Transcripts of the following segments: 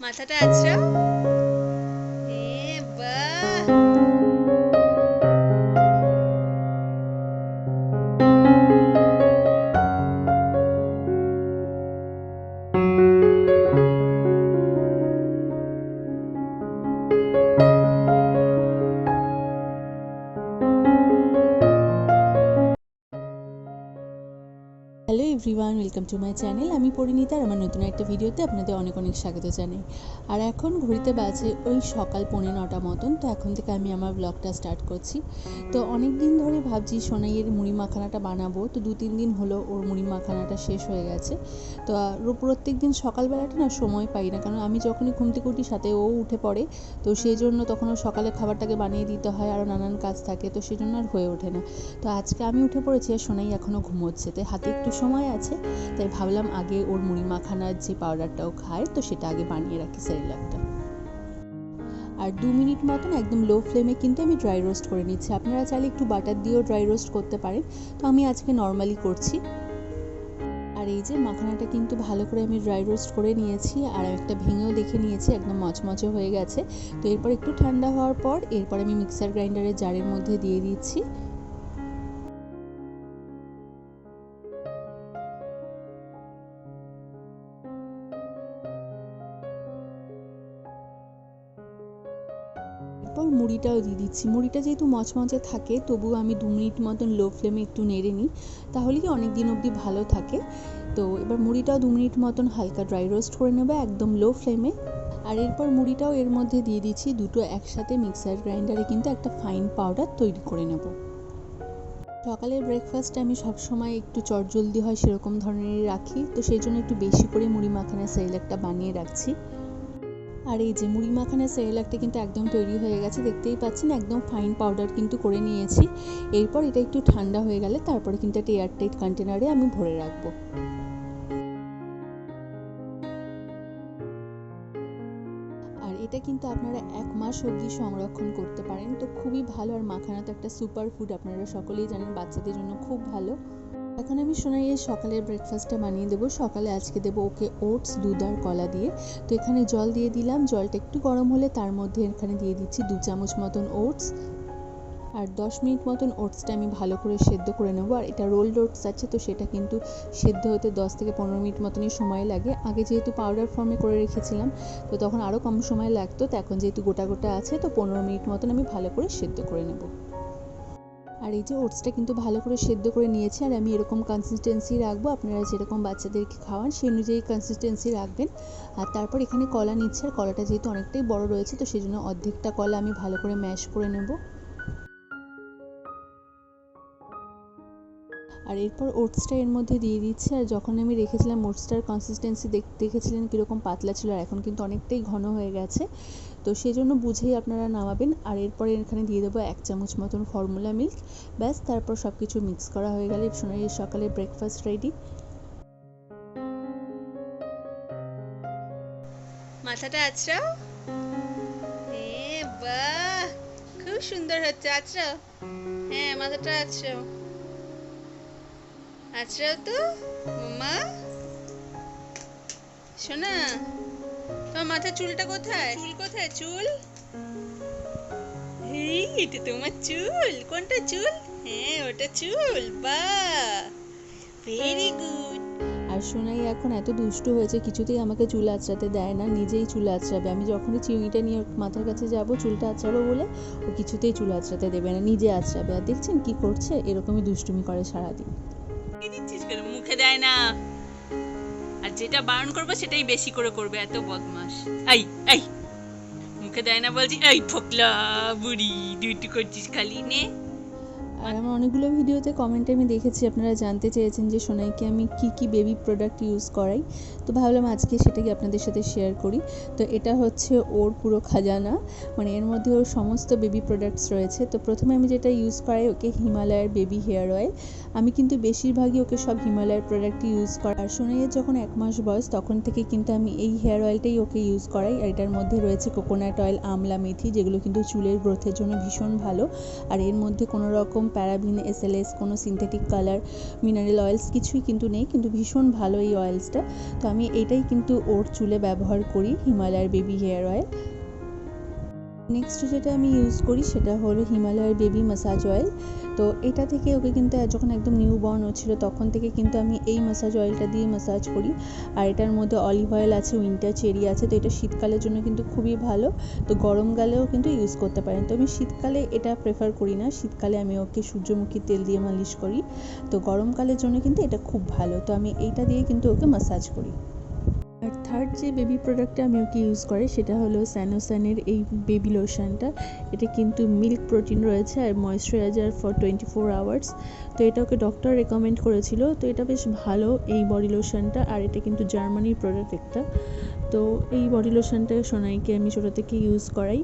মাথাটা আছড়াও everyone welcome to my channel আমি পরিণীতা আর আমার নতুন একটা ভিডিওতে আপনাদের অনেক অনেক স্বাগত জানাই। আর এখন ঘড়িতে বাজে ওই সকাল পৌনে নটা মতন, তো এখন থেকে আমি আমার ব্লগটা স্টার্ট করছি। তো অনেক দিন ধরে ভাবছি সোনাইয়ের মুড়ি মাখানাটা বানাবো, তো দু তিন দিন হলো ওর মুড়ি মাখানাটা শেষ হয়ে গেছে। তো প্রত্যেক দিন সকালবেলাটা না সময় পাই না, কারণ আমি যখনই ঘুম থেকে সাথে ও উঠে পড়ে, তো সেই জন্য তখন সকালে খাবারটাকে বানিয়ে দিতে হয়, আরও নানান কাজ থাকে, তো সেই জন্য আর হয়ে ওঠে না। তো আজকে আমি উঠে পড়েছি আর সোনাই এখনও ঘুমোচ্ছে, তাই হাতে একটু সময় আছে, তাই ভাবলাম আগে ওর মুড়ি মাখানার যে পাউডারটাও খায় তো সেটা আগে বানিয়ে রাখি সেরিলাকটা। আর দু মিনিট মতন একদম লো ফ্লেমে কিন্তু আমি ড্রাই রোস্ট করে নিচ্ছি। আপনারা চাইলে একটু বাটার দিয়েও ড্রাই রোস্ট করতে পারেন। তো আমি আজকে নর্মালি করছি। আর এই যে মাখানাটা কিন্তু ভালো করে আমি ড্রাই রোস্ট করে নিয়েছি, আর একটা ভেঙেও দেখে নিয়েছি, একদম মচমচে হয়ে গেছে। তো এরপর একটু ঠান্ডা হওয়ার পর, এরপর আমি মিক্সার গ্রাইন্ডারের জারের মধ্যে দিয়ে দিচ্ছি। এরপর মুড়িটাও দিয়ে দিচ্ছি। মুড়িটা যেহেতু মচমচে থাকে, তবুও আমি দু মিনিট মতন লো ফ্লেমে একটু নেড়ে নিই তাহলে কি অনেক দিন অবধি ভালো থাকে। তো এবার মুড়িটাও দু মিনিট মতন হালকা ড্রাই রোস্ট করে নেবে একদম লো ফ্লেমে আর এরপর মুড়িটাও এর মধ্যে দিয়ে দিচ্ছি দুটো একসাথে মিক্সার গ্রাইন্ডারে কিন্তু একটা ফাইন পাউডার তৈরি করে নেব। সকালের ব্রেকফাস্ট আমি সবসময় একটু চটজলদি হয় সেরকম ধরনেরই রাখি, তো সেই জন্য একটু বেশি করে মুড়ি মাখানা সেরেলাকটা বানিয়ে রাখছি। আর এই যে মুড়ি মাখানের সেরেলাকটা কিন্তু একদম তৈরি হয়ে গেছে, দেখতেই পাচ্ছেন, একদম ফাইন পাউডার কিন্তু করে নিয়েছি। এরপর এটা একটু ঠান্ডা হয়ে গেলে তারপরে কিন্তু একটা এয়ারটাইট কন্টেনারে আমি ভরে রাখব। আর এটা কিন্তু আপনারা এক মাস অবধি সংরক্ষণ করতে পারেন। তো খুবই ভালো আর মাখানা তো একটা সুপার ফুড আপনারা সকলেই জানেন, বাচ্চাদের জন্য খুব ভালো। এখন আমি সোনাইয়ের সকালের ব্রেকফাস্টটা বানিয়ে দেবো। সকালে আজকে দেবো ওকে ওটস দুধ আর কলা দিয়ে। তো এখানে জল দিয়ে দিলাম। জলটা একটু গরম হলে তার মধ্যে এখানে দিয়ে দিচ্ছি দু চামচ মতন ওটস আর দশ মিনিট মতন ওটসটা আমি ভালো করে সেদ্ধ করে নেব। আর এটা রোল্ড ওটস আছে, তো সেটা কিন্তু সেদ্ধ হতে দশ থেকে পনেরো মিনিট মতনই সময় লাগে। আগে যেহেতু পাউডার ফর্মে করে রেখেছিলাম, তো তখন আরও কম সময় লাগতো। তো এখন যেহেতু গোটা গোটা আছে, তো পনেরো মিনিট মতন আমি ভালো করে সেদ্ধ করে নেব। আর এই যে ওটসটা কিন্তু ভালো করে সেদ্ধ করে নিয়েছি, আর আমি এরকম কনসিস্টেন্সি রাখব। আপনারা যেরকম বাচ্চাদেরকে খাওয়ান, সেই অনুযায়ী কনসিস্টেন্সি রাখবেন। আর তারপর এখানে কলা নিচ্ছে, আর কলাটা যেহেতু অনেকটাই বড় রয়েছে, তো সেই জন্য অর্ধেকটা কলা আমি ভালো করে ম্যাশ করে নেব। আর এরপর ওটসটা এর মধ্যে দিয়ে দিচ্ছি। আর যখন আমি রেখেছিলাম ওটসটার কনসিস্টেন্সি দেখেছিলেন কীরকম পাতলা ছিল, আর এখন কিন্তু অনেকটাই ঘন হয়ে গেছে। তো সেই জন্য বুঝেই আপনারা নামাবেন। আর এরপরে এখানে দিয়ে দেবো এক চামচ মতন ফর্মুলা মিল্ক ব্যাস, তারপর সব কিছু মিক্স করা হয়ে গেলে সোনাই সকালে ব্রেকফাস্ট রেডি মাথাটা আছড়াও এ বাহ! খুব সুন্দর হচ্ছে আছড়াও হ্যাঁ মাথাটা আছড়াও আছড়াও তো মামা শোনা তোমার মাথার চুলটা কোথায়? চুল কোথায়? চুল? এই এটা তোমার চুল। কোনটা চুল? হ্যাঁ ওটা চুল বাহ ভেরি গুড আর সোনাই এখন এত দুষ্টু হয়েছে কিছুতেই আমাকে চুল আঁচড়াতে দেয় না নিজেই চুল আঁচড়াবে। আমি যখনই চিউনিটা নিয়ে ওর মাথার কাছে যাব চুলটা আঁচড়াবো বলে ও কিছুতেই চুল আঁচড়াতে দেবে না নিজে আঁচড়াবে। আর দেখছেন কি করছে? এরকমই দুষ্টুমি করে সারাদিন। দিচ্ছিস কেন মুখে দেয় না। আর যেটা বারণ করব, সেটাই বেশি করে করবে, এত বদমাস আই আই মুখে দেয় না বলছি, এই, ফোকলা বুড়ি, দুইটু করছিস খালি, নে। আর আমার অনেকগুলো ভিডিওতে কমেন্টে আমি দেখেছি, আপনারা জানতে চেয়েছেন যে সোনাইকে আমি কি কি বেবি প্রোডাক্ট ইউজ করাই। তো ভাবলাম আজকে সেটাই আপনাদের সাথে শেয়ার করি। তো এটা হচ্ছে ওর পুরো খাজানা মানে এর মধ্যে ওর সমস্ত বেবি প্রোডাক্টস রয়েছে। তো প্রথমে আমি যেটা ইউজ করাই ওকে হিমালয়ের বেবি হেয়ার অয়েল আমি কিন্তু বেশিরভাগই ওকে সব হিমালয়ের প্রোডাক্ট ইউজ করাই আর সোনাইয়ের যখন এক মাস বয়স, তখন থেকে কিন্তু আমি এই হেয়ার অয়েলটাই ওকে ইউজ করাই। আর এটার মধ্যে রয়েছে কোকোনাট অয়েল আমলা মেথি, যেগুলো কিন্তু চুলের গ্রোথের জন্য ভীষণ ভালো। আর এর মধ্যে কোনো রকম প্যারাবিন এসএলএস কোনো সিনথেটিক কালার মিনারেল অয়েলস কিছুই কিন্তু নেই, কিন্তু ভীষণ ভালো এই অয়েলসটা তো আমি এটাই কিন্তু ওর চুলে ব্যবহার করি হিমালয়ার বেবি হেয়ার অয়েল নেক্সট যেটা আমি ইউজ করি সেটা হলো হিমালয়ার বেবি মাসাজ অয়েল তো এটা থেকে ওকে কিন্তু, যখন একদম নিউ বর্ন হচ্ছিল তখন থেকে কিন্তু আমি এই মাসাজ অয়েলটা দিয়ে মাসাজ করি। আর এটার মধ্যে অলিভ অয়েল আছে উইন্টার চেরি আছে, তো এটা শীতকালের জন্য কিন্তু খুবই ভালো। তো গরমকালেও কিন্তু ইউজ করতে পারেন। তো আমি শীতকালে এটা প্রেফার করি না। শীতকালে আমি ওকে সূর্যমুখী তেল দিয়ে মালিশ করি। তো গরমকালের জন্য কিন্তু এটা খুব ভালো। তো আমি এইটা দিয়ে কিন্তু ওকে মাসাজ করি। আর থার্ড যে বেবি প্রোডাক্টটা আমি ওকে ইউজ করি সেটা হলো স্যানোসানের এই বেবি লোশনটা এটা কিন্তু মিল্ক প্রোটিন রয়েছে আর moisturiser for twenty four hours তো এটা ওকে ডক্টর রেকমেন্ড করেছিল। তো এটা বেশ ভালো এই বডি লোশনটা আর এটা কিন্তু জার্মানির প্রোডাক্ট একটা। তো এই বডি লোশনটা সোনাইকে আমি ছোটো থেকে ইউজ করাই।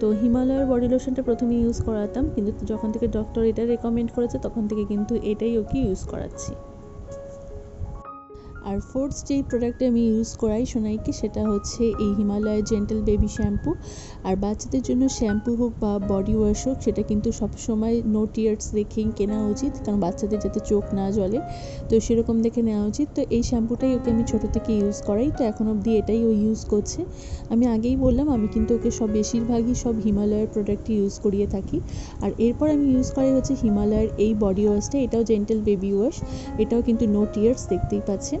তো হিমালয়ের বডি লোশনটা প্রথমে ইউজ করাতাম, কিন্তু যখন থেকে ডক্টর এটা রেকমেন্ড করেছে, তখন থেকে কিন্তু এটাই ওকে ইউজ করাচ্ছি। আর ফোর্থ যেই প্রোডাক্টটা আমি ইউজ করাই সোনাইকে, সেটা হচ্ছে এই হিমালয়ের জেন্টেল বেবি শ্যাম্পু আর বাচ্চাদের জন্য শ্যাম্পু হোক বা বডি ওয়াশ হোক, সেটা কিন্তু সবসময় নো টিয়ার্স দেখেই কেনা উচিত, কারণ বাচ্চাদের যাতে চোখ না জ্বলে, তো সেরকম দেখে নেওয়া উচিত। তো এই শ্যাম্পুটাই ওকে আমি ছোটো থেকে ইউজ করাই, তো এখন অবধি এটাই ও ইউজ করছে। আমি আগেই বললাম, আমি কিন্তু ওকে সব বেশিরভাগই সব হিমালয়ের প্রোডাক্টই ইউজ করিয়ে থাকি। আর এরপর আমি ইউজ করাই হচ্ছে হিমালয়ের এই বডি ওয়াশটা এটাও জেন্টেল বেবি ওয়াশ এটাও কিন্তু নো টিয়ার্স দেখতেই পাচ্ছেন।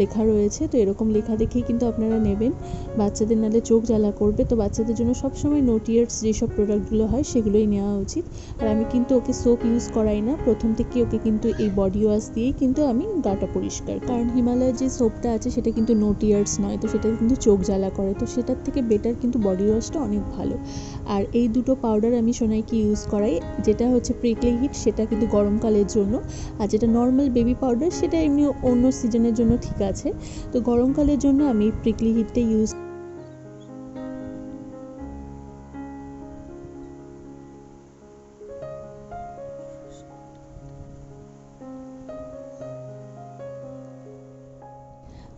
লেখা রয়েছে, তো এরকম লেখা দেখেই কিন্তু আপনারা নেবেন। বাচ্চাদের নালে চোখ জ্বালা করবে, তো বাচ্চাদের জন্য সবসময় নো টিয়ার্স যেসব প্রোডাক্টগুলো হয়, সেগুলোই নেওয়া উচিত। আর আমি কিন্তু ওকে সোপ ইউজ করাই না, প্রথম থেকে ওকে কিন্তু এই বডি ওয়াশ দিয়েই কিন্তু আমি গাটা পরিষ্কার। কারণ হিমালয়ের যে সোপটা আছে, সেটা কিন্তু নো টিয়ার্স নয়, তো সেটা কিন্তু চোখ জ্বালা করে, তো সেটার থেকে বেটার কিন্তু বডি ওয়াশটা অনেক ভালো। আর এই দুটো পাউডার আমি সোনাইকে ইউজ করাই, যেটা হচ্ছে প্রিকলি হিট সেটা কিন্তু গরমকালের জন্য। আর যেটা নর্মাল বেবি পাউডার সেটা এমনি অন্য সিজনের জন্য ঠিক আছে। তো গরমকালের জন্য আমি প্রিকলি হিটটা ইউজ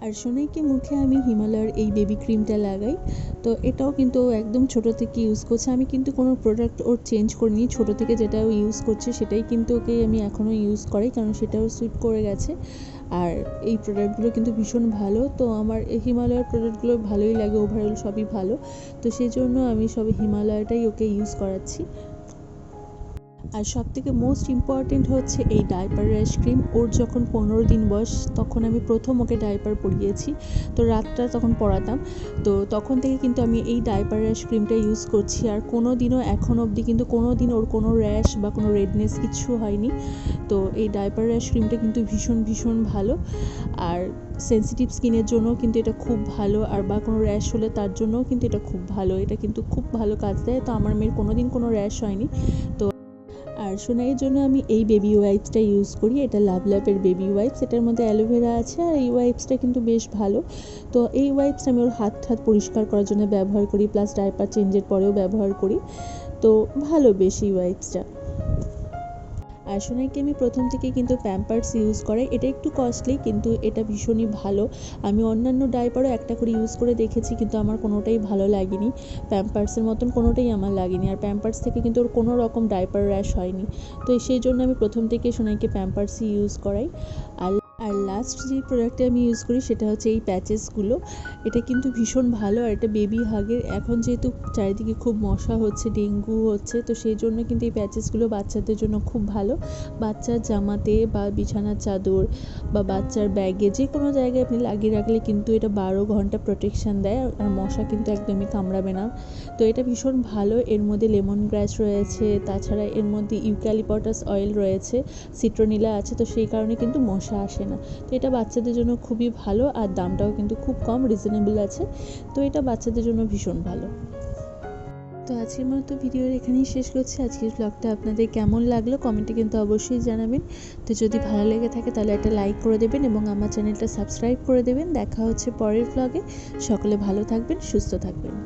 আর সোনাইকে মুখে আমি হিমালয়ের এই বেবি ক্রিমটা লাগাই। তো এটাও কিন্তু একদম ছোট থেকে ইউজ করছে। আমি কিন্তু কোনো প্রোডাক্ট ওর চেঞ্জ করিনি। ছোটো থেকে যেটা ও ইউজ করছে সেটাই কিন্তু ওকে আমি এখনও ইউজ করাই, কারণ সেটাও স্যুট করে গেছে। আর এই প্রোডাক্টগুলো কিন্তু ভীষণ ভালো। তো আমার এই হিমালয়ের প্রোডাক্টগুলো ভালোই লাগে ওভারঅল সবই ভালো। তো সেই জন্য আমি সব হিমালয়টাই ওকে ইউজ করাচ্ছি। আর সব থেকে মোস্ট ইম্পর্টেন্ট হচ্ছে এই ডাইপার র্যাশ ক্রিম ওর যখন পনেরো দিন বয়স, তখন আমি প্রথম ওকে ডাইপার পরিয়েছি। তো রাতটা তখন পড়াতাম তো তখন থেকে কিন্তু আমি এই ডাইপার র্যাশ ক্রিমটা ইউজ করছি। আর কোনো দিনও এখন অবধি কিন্তু কোনো দিন ওর কোনো র্যাশ বা কোনো রেডনেস কিছু হয়নি। তো এই ডাইপার র্যাশ ক্রিমটা কিন্তু ভীষণ ভীষণ ভালো। আর সেন্সিটিভ স্কিনের জন্য কিন্তু এটা খুব ভালো। আর বা কোনো র্যাশ হলে তার জন্যও কিন্তু এটা খুব ভালো। এটা কিন্তু খুব ভালো কাজ দেয়। তো আমার মেয়ের কোনো দিন কোনো র্যাশ হয়নি। তো আর জন্য আমি এই বেবি ওয়াইপসটা ইউজ করি। এটা লাভ লাভের বেবি ওয়াইপস এটার মধ্যে অ্যালোভেরা আছে আর এই ওয়াইপসটা কিন্তু বেশ ভালো। তো এই ওয়াইপস আমি ওর হাত হাত পরিষ্কার করার জন্য ব্যবহার করি প্লাস ডাইপার চেঞ্জের পরেও ব্যবহার করি। তো ভালো বেশ এই ওয়াইপসটা আর সোনাইকে আমি প্রথম থেকে কিন্তু প্যাম্পার্স ইউজ করে এটা একটু কস্টলি কিন্তু এটা ভীষণই ভালো। আমি অন্যান্য ডাইপারও একটা করে ইউজ করে দেখেছি, কিন্তু আমার কোনোটাই ভালো লাগেনি। প্যাম্পার্সের মতন কোনোটাই আমার লাগেনি। আর প্যাম্পার্স থেকে কিন্তু ওর কোনো রকম ডাইপার র্যাশ হয়নি। তো সেই জন্য আমি প্রথম থেকে সোনাইকে প্যাম্পার্সই ইউজ করাই। আর আর লাস্ট যে প্রোডাক্টটা আমি ইউজ করি সেটা হচ্ছে এই প্যাচেসগুলো এটা কিন্তু ভীষণ ভালো আর এটা বেবি হাগের এখন যেহেতু চারিদিকে খুব মশা হচ্ছে, ডেঙ্গু হচ্ছে, তো সেই জন্য কিন্তু এই প্যাচেসগুলো বাচ্চাদের জন্য খুব ভালো। বাচ্চার জামাতে বা বিছানার চাদর বা বাচ্চার ব্যাগে যে কোনো জায়গায় আপনি লাগিয়ে রাখলে কিন্তু এটা বারো ঘণ্টা প্রোটেকশান দেয় আর মশা কিন্তু একদমই কামড়াবে না। তো এটা ভীষণ ভালো। এর মধ্যে লেমন গ্রাস রয়েছে, তাছাড়া এর মধ্যে ইউক্যালিপটাস অয়েল রয়েছে সিট্রোনিলা আছে, তো সেই কারণে কিন্তু মশা আসে না। তো এটা বাচ্চাদের জন্য খুবই ভালো আর দামটাও কিন্তু খুব কম রিজনেবল আছে। তো এটা বাচ্চাদের জন্য ভীষণ ভালো। তো আজকের মতো ভিডিওর এখানেই শেষ করছি। আজকের ব্লগটা আপনাদের কেমন লাগল কমেন্টে কিন্তু অবশ্যই জানাবেন। তো যদি ভালো লেগে থাকে তাহলে একটা লাইক করে দেবেন এবং আমার চ্যানেলটা সাবস্ক্রাইব করে দেবেন। দেখা হচ্ছে পরের ব্লগে সকলে ভালো থাকবেন, সুস্থ থাকবেন।